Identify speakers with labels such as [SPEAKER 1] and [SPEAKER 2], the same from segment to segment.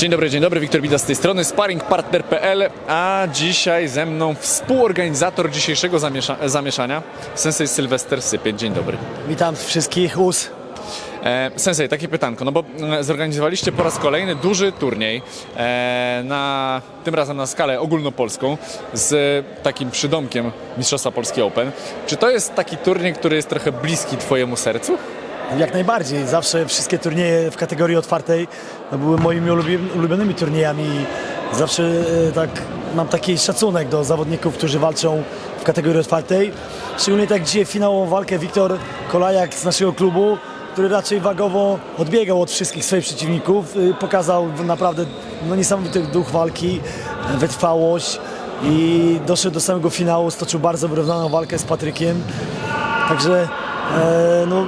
[SPEAKER 1] Dzień dobry, dzień dobry, Wiktor Bida z tej strony, sparringpartner.pl, a dzisiaj ze mną współorganizator dzisiejszego zamiesza zamieszania, Sensei Sylwester Sypień. Dzień dobry.
[SPEAKER 2] Witam wszystkich US.
[SPEAKER 1] E, sensei, takie pytanko, no bo mm, zorganizowaliście po raz kolejny duży turniej, e, na, tym razem na skalę ogólnopolską, z takim przydomkiem Mistrzostwa Polski Open. Czy to jest taki turniej, który jest trochę bliski Twojemu sercu?
[SPEAKER 2] Jak najbardziej. Zawsze wszystkie turnieje w kategorii otwartej no, były moimi ulubi- ulubionymi turniejami. Zawsze e, tak mam taki szacunek do zawodników, którzy walczą w kategorii otwartej. Szczególnie tak dzisiaj finałową walkę Wiktor Kolajak z naszego klubu, który raczej wagowo odbiegał od wszystkich swoich przeciwników. y, Pokazał naprawdę no, niesamowity duch walki, e, wytrwałość i doszedł do samego finału, stoczył bardzo wyrównaną walkę z Patrykiem. Także e, no,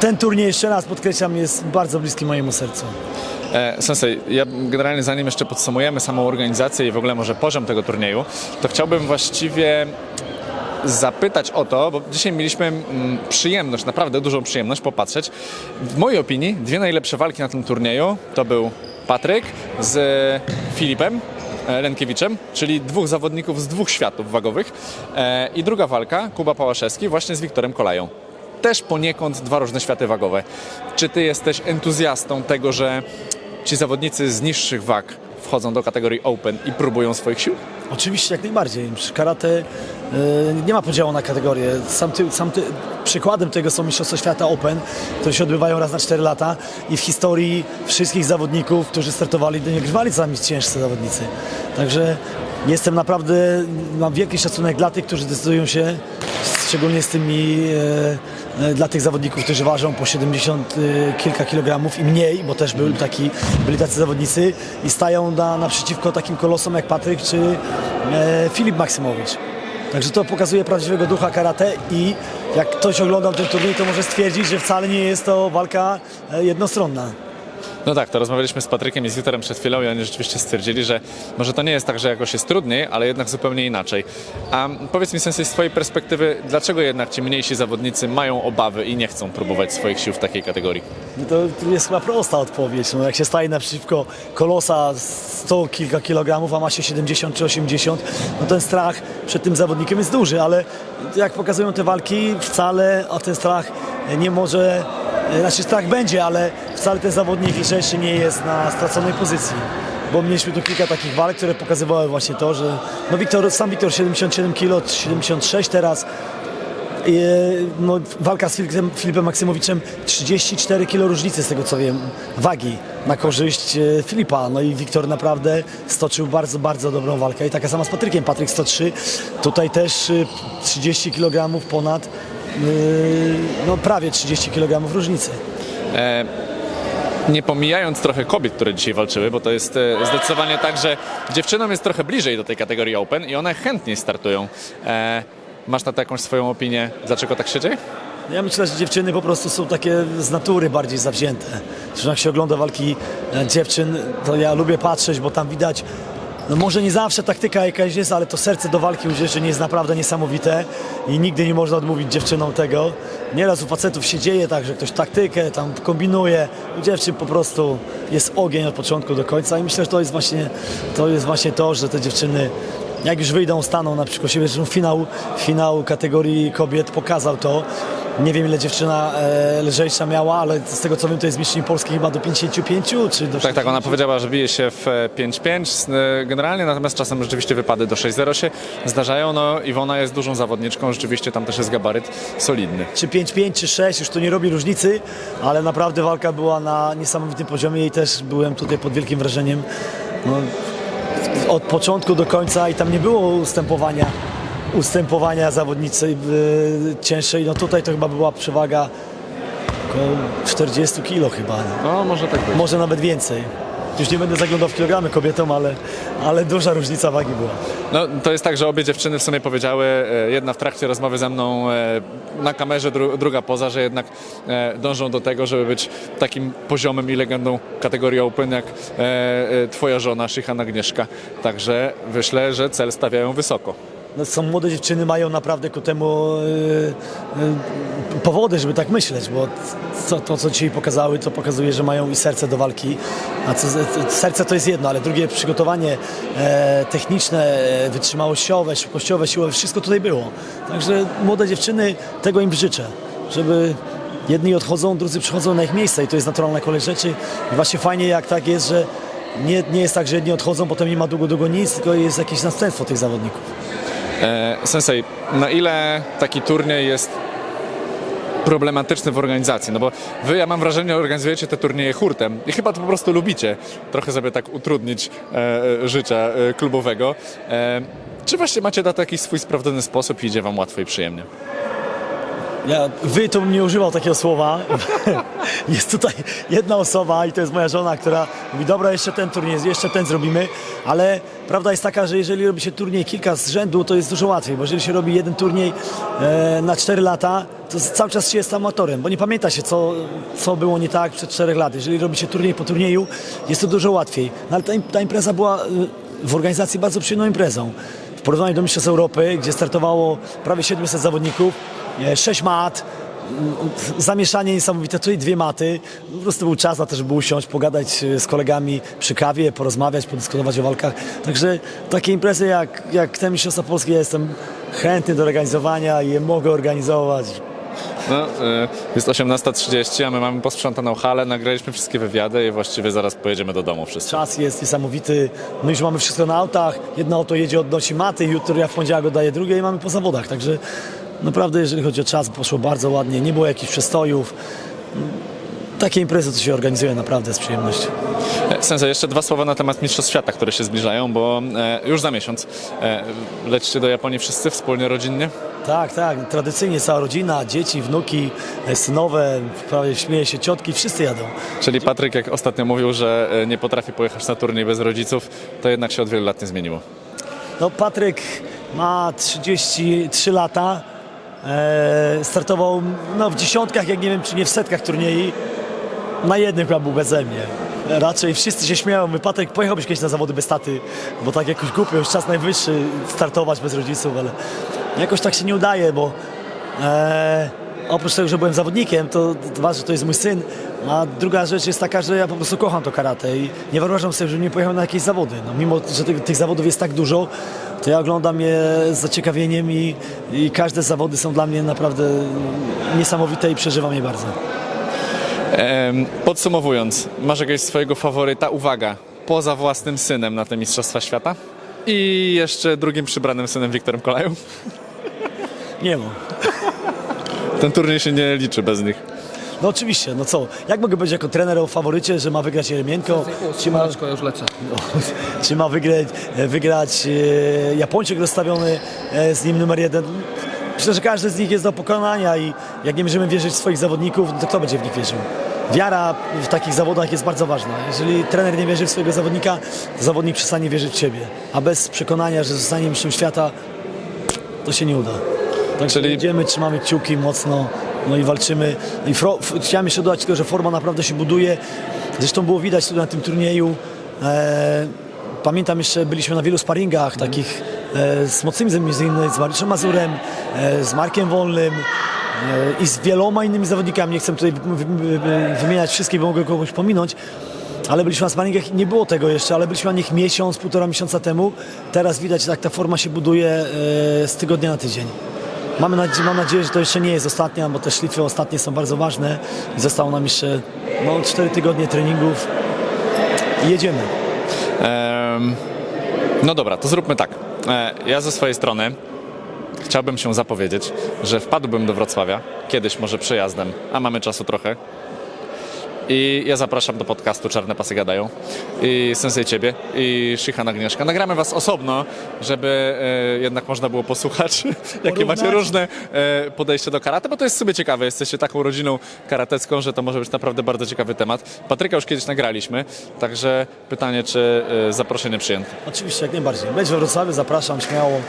[SPEAKER 2] ten turniej, jeszcze raz podkreślam, jest bardzo bliski mojemu sercu.
[SPEAKER 1] E, Sensei, ja generalnie zanim jeszcze podsumujemy samą organizację i w ogóle może poziom tego turnieju, to chciałbym właściwie zapytać o to, bo dzisiaj mieliśmy mm, przyjemność, naprawdę dużą przyjemność popatrzeć. W mojej opinii dwie najlepsze walki na tym turnieju to był Patryk z Filipem e, Lenkiewiczem, czyli dwóch zawodników z dwóch światów wagowych e, i druga walka, Kuba Pałaszewski właśnie z Wiktorem Kolają. Też poniekąd dwa różne światy wagowe. Czy ty jesteś entuzjastą tego, że ci zawodnicy z niższych wag wchodzą do kategorii Open i próbują swoich sił?
[SPEAKER 2] Oczywiście, jak najbardziej. Karate e, nie ma podziału na kategorie. Sam, ty, sam ty, przykładem tego są Mistrzostwa Świata Open, które się odbywają raz na 4 lata i w historii wszystkich zawodników, którzy startowali, nie grywali sami ciężcy zawodnicy. Także jestem naprawdę, mam wielki szacunek dla tych, którzy decydują się, szczególnie z tymi, e, e, dla tych zawodników, którzy ważą po 70 e, kilka kilogramów i mniej, bo też byli, taki, byli tacy zawodnicy i stają na, naprzeciwko takim kolosom jak Patryk czy Filip Maksymowicz. Także to pokazuje prawdziwego ducha karate i jak ktoś oglądał ten turniej, to może stwierdzić, że wcale nie jest to walka jednostronna.
[SPEAKER 1] No tak, to rozmawialiśmy z Patrykiem i z Wiktorem przed chwilą i oni rzeczywiście stwierdzili, że może to nie jest tak, że jakoś jest trudniej, ale jednak zupełnie inaczej. A powiedz mi z twojej perspektywy, dlaczego jednak ci mniejsi zawodnicy mają obawy i nie chcą próbować swoich sił w takiej kategorii?
[SPEAKER 2] No to, jest chyba prosta odpowiedź. No jak się staje naprzeciwko kolosa 100 kilka kilogramów, a ma się 70 czy 80, no ten strach przed tym zawodnikiem jest duży, ale jak pokazują te walki, wcale a ten strach nie może, znaczy strach będzie, ale wcale ten zawodnik lżejszy nie jest na straconej pozycji. Bo mieliśmy tu kilka takich walk, które pokazywały właśnie to, że no Wiktor, sam Wiktor 77 kg, 76 teraz, e, no, walka z Filipem, Filipem Maksymowiczem 34 kg różnicy z tego co wiem wagi na korzyść e, Filipa. No i Wiktor naprawdę stoczył bardzo, bardzo dobrą walkę i taka sama z Patrykiem. Patryk 103, tutaj też e, 30 kg ponad, e, no prawie 30 kg różnicy.
[SPEAKER 1] E, nie pomijając trochę kobiet, które dzisiaj walczyły, bo to jest e, zdecydowanie tak, że dziewczynom jest trochę bliżej do tej kategorii Open i one chętniej startują. E, masz na to jakąś swoją opinię, dlaczego tak się dzieje?
[SPEAKER 2] Ja myślę, że dziewczyny po prostu są takie z natury bardziej zawzięte. Zresztą jak się ogląda walki e, dziewczyn, to ja lubię patrzeć, bo tam widać, no może nie zawsze taktyka jakaś jest, ale to serce do walki u dziewczyn jest naprawdę niesamowite i nigdy nie można odmówić dziewczynom tego. Nieraz u facetów się dzieje tak, że ktoś taktykę tam kombinuje, u dziewczyn po prostu jest ogień od początku do końca i myślę, że to jest właśnie to, jest właśnie to że te dziewczyny jak już wyjdą, staną na przykład siebie, finał, finał kategorii kobiet pokazał to. Nie wiem ile dziewczyna e, lżejsza miała, ale z tego co wiem to jest mistrzyni Polski chyba do 55 czy do
[SPEAKER 1] Tak, tak, ona powiedziała, że bije się w e, 5-5 e, generalnie, natomiast czasem rzeczywiście wypady do 6-0 się zdarzają. No, Iwona jest dużą zawodniczką, rzeczywiście tam też jest gabaryt solidny.
[SPEAKER 2] czy 5-5 czy 6, już to nie robi różnicy, ale naprawdę walka była na niesamowitym poziomie i też byłem tutaj pod wielkim wrażeniem. No, od początku do końca i tam nie było ustępowania ustępowania zawodnicy yy, cięższej. No tutaj to chyba była przewaga około 40 kilo chyba.
[SPEAKER 1] No, może tak być.
[SPEAKER 2] Może nawet więcej. Już nie będę zaglądał w kilogramy kobietom, ale, ale duża różnica wagi była.
[SPEAKER 1] No, to jest tak, że obie dziewczyny w sumie powiedziały, e, jedna w trakcie rozmowy ze mną e, na kamerze, dru, druga poza, że jednak e, dążą do tego, żeby być takim poziomem i legendą kategorii Open jak e, e, twoja żona, Szychana Agnieszka. Także myślę, że cel stawiają wysoko.
[SPEAKER 2] No, są młode dziewczyny, mają naprawdę ku temu e, e, powody, żeby tak myśleć, bo co, to, co dzisiaj pokazały, to pokazuje, że mają i serce do walki, a co, serce to jest jedno, ale drugie przygotowanie e, techniczne, e, wytrzymałościowe, szybkościowe, siłowe, wszystko tutaj było. Także młode dziewczyny, tego im życzę, żeby jedni odchodzą, drudzy przychodzą na ich miejsce i to jest naturalna kolej rzeczy i właśnie fajnie jak tak jest, że nie, nie jest tak, że jedni odchodzą, potem nie ma długo, długo nic, tylko jest jakieś następstwo tych zawodników.
[SPEAKER 1] E, sensei, na ile taki turniej jest problematyczny w organizacji? No bo wy, ja mam wrażenie, organizujecie te turnieje hurtem i chyba to po prostu lubicie trochę sobie tak utrudnić e, e, życia e, klubowego. E, czy właśnie macie na to jakiś swój sprawdzony sposób i idzie wam łatwo i przyjemnie?
[SPEAKER 2] Ja, wy to bym nie używał takiego słowa. jest tutaj jedna osoba i to jest moja żona, która mówi, dobra, jeszcze ten turniej, jeszcze ten zrobimy, ale prawda jest taka, że jeżeli robi się turniej kilka z rzędu, to jest dużo łatwiej, bo jeżeli się robi jeden turniej e, na 4 lata, to cały czas się jest amatorem, bo nie pamięta się, co, co było nie tak przed 4 lat. Jeżeli robi się turniej po turnieju, jest to dużo łatwiej. No, ale ta, ta impreza była e, w organizacji bardzo przyjemną imprezą. W porównaniu do Mistrzostw Europy, gdzie startowało prawie 700 zawodników, e, 6 mat, m, zamieszanie niesamowite, tutaj dwie maty. Po prostu był czas na to, żeby usiąść, pogadać e, z kolegami przy kawie, porozmawiać, podyskutować o walkach. Także takie imprezy jak, jak te Mistrzostwa Polskie ja jestem chętny do organizowania i je mogę organizować.
[SPEAKER 1] No, e, jest 18.30, a my mamy posprzątaną halę, nagraliśmy wszystkie wywiady i właściwie zaraz pojedziemy do domu wszyscy.
[SPEAKER 2] Czas jest niesamowity. My już mamy wszystko na autach. Jedno auto jedzie, odnosi maty, jutro ja w poniedziałek oddaję drugie i mamy po zawodach. Także naprawdę, jeżeli chodzi o czas, poszło bardzo ładnie. Nie było jakichś przestojów. Takie imprezy to się organizuje naprawdę z przyjemnością.
[SPEAKER 1] E, Sensei, jeszcze dwa słowa na temat Mistrzostw Świata, które się zbliżają, bo e, już za miesiąc e, lecicie do Japonii wszyscy wspólnie, rodzinnie.
[SPEAKER 2] Tak, tak. Tradycyjnie cała rodzina, dzieci, wnuki, e, synowe, prawie śmieje się ciotki, wszyscy jadą.
[SPEAKER 1] Czyli Patryk, jak ostatnio mówił, że nie potrafi pojechać na turniej bez rodziców, to jednak się od wielu lat nie zmieniło.
[SPEAKER 2] No, Patryk ma 33 lata. Startował no, w dziesiątkach, jak nie wiem, czy nie w setkach turniej. Na jednym chyba był beze mnie. Raczej wszyscy się śmieją. My, Patryk, pojechałbyś kiedyś na zawody bez taty, bo tak jakoś głupio, już czas najwyższy startować bez rodziców, ale jakoś tak się nie udaje, bo e, oprócz tego, że byłem zawodnikiem, to dwa, że to jest mój syn, a druga rzecz jest taka, że ja po prostu kocham to karate i nie wyobrażam sobie, żebym nie pojechał na jakieś zawody. No, mimo, że tych, tych zawodów jest tak dużo, to ja oglądam je z zaciekawieniem i, i każde zawody są dla mnie naprawdę niesamowite i przeżywam je bardzo.
[SPEAKER 1] Podsumowując, masz jakiegoś swojego faworyta? Uwaga, poza własnym synem na te Mistrzostwa Świata? I jeszcze drugim przybranym synem Wiktorem Kolają?
[SPEAKER 2] Nie mam.
[SPEAKER 1] Ten turniej się nie liczy bez nich.
[SPEAKER 2] No oczywiście, no co, jak mogę być jako trener o faworycie, że ma wygrać Jeremienko, czy ma,
[SPEAKER 3] ja już lecę.
[SPEAKER 2] czy ma wygrać, wygrać e, Japończyk rozstawiony e, z nim numer jeden. Myślę, że każdy z nich jest do pokonania i jak nie będziemy wierzyć w swoich zawodników, no to kto będzie w nich wierzył? Wiara w takich zawodach jest bardzo ważna. Jeżeli trener nie wierzy w swojego zawodnika, to zawodnik przestanie wierzyć w siebie. A bez przekonania, że zostanie mistrzem świata, to się nie uda. Także
[SPEAKER 1] Czyli-
[SPEAKER 2] idziemy, trzymamy kciuki mocno, no i walczymy. I fro, chciałem jeszcze dodać tylko, że forma naprawdę się buduje. Zresztą było widać tu na tym turnieju. E, pamiętam jeszcze, byliśmy na wielu sparingach takich z mocnymi zamiast z Mariuszem Mazurem, e, z Markiem Wolnym e, i z wieloma innymi zawodnikami. Nie chcę tutaj wy, wy, wy, wymieniać wszystkich, bo mogę kogoś pominąć. Ale byliśmy na sparingach i nie było tego jeszcze, ale byliśmy na nich miesiąc, półtora miesiąca temu. Teraz widać, jak ta forma się buduje e, z tygodnia na tydzień. Mamy nadzieję, mam nadzieję, że to jeszcze nie jest ostatnia, bo te szlify ostatnie są bardzo ważne. Zostało nam jeszcze no, 4 tygodnie treningów i jedziemy.
[SPEAKER 1] Em, no dobra, to zróbmy tak. E, ja ze swojej strony chciałbym się zapowiedzieć, że wpadłbym do Wrocławia, kiedyś może przejazdem, a mamy czasu trochę. I ja zapraszam do podcastu Czarne Pasy Gadają i Sensei Ciebie i Shihan Agnieszka. Nagramy Was osobno, żeby e, jednak można było posłuchać, jakie macie różne e, podejście do karate, bo to jest sobie ciekawe. Jesteście taką rodziną karatecką, że to może być naprawdę bardzo ciekawy temat. Patryka już kiedyś nagraliśmy, także pytanie, czy e, zaproszenie przyjęte.
[SPEAKER 2] Oczywiście, jak najbardziej. Być we Wrocławiu, zapraszam śmiało.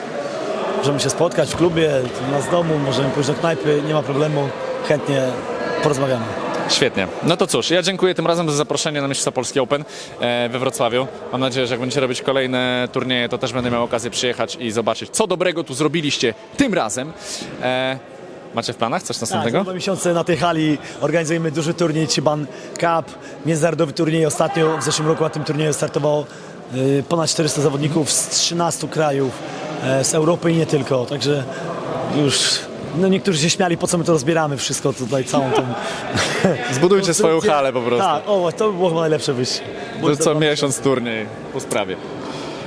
[SPEAKER 2] Możemy się spotkać w klubie, u nas w domu, możemy pójść do knajpy, nie ma problemu. Chętnie porozmawiamy.
[SPEAKER 1] Świetnie. No to cóż, ja dziękuję tym razem za zaproszenie na Mistrzostwa Polski Open e, we Wrocławiu. Mam nadzieję, że jak będziecie robić kolejne turnieje, to też będę miał okazję przyjechać i zobaczyć, co dobrego tu zrobiliście tym razem. E, macie w planach coś
[SPEAKER 2] Tak,
[SPEAKER 1] następnego?
[SPEAKER 2] za dwa miesiące na tej hali organizujemy duży turniej Ciban Cup, międzynarodowy turniej. Ostatnio w zeszłym roku na tym turnieju startowało y, ponad 400 zawodników z 13 krajów, e, z Europy i nie tylko. Także już no niektórzy się śmiali, po co my to rozbieramy wszystko tutaj, całą tą...
[SPEAKER 1] Zbudujcie swoją halę po prostu.
[SPEAKER 2] Tak, o, to by było chyba najlepsze wyjście.
[SPEAKER 1] To co miesiąc turniej po sprawie.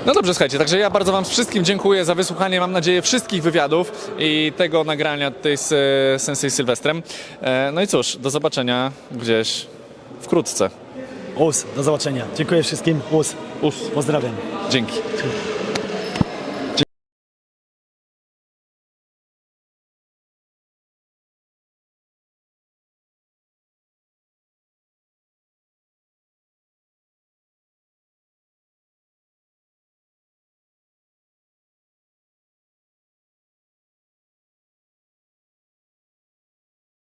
[SPEAKER 1] No dobrze, słuchajcie, także ja bardzo Wam wszystkim dziękuję za wysłuchanie, mam nadzieję, wszystkich wywiadów i tego nagrania tutaj z e, Sensei Sylwestrem. E, no i cóż, do zobaczenia gdzieś wkrótce.
[SPEAKER 2] Us, do zobaczenia. Dziękuję wszystkim. Us.
[SPEAKER 1] Us.
[SPEAKER 2] Pozdrawiam.
[SPEAKER 1] Dzięki.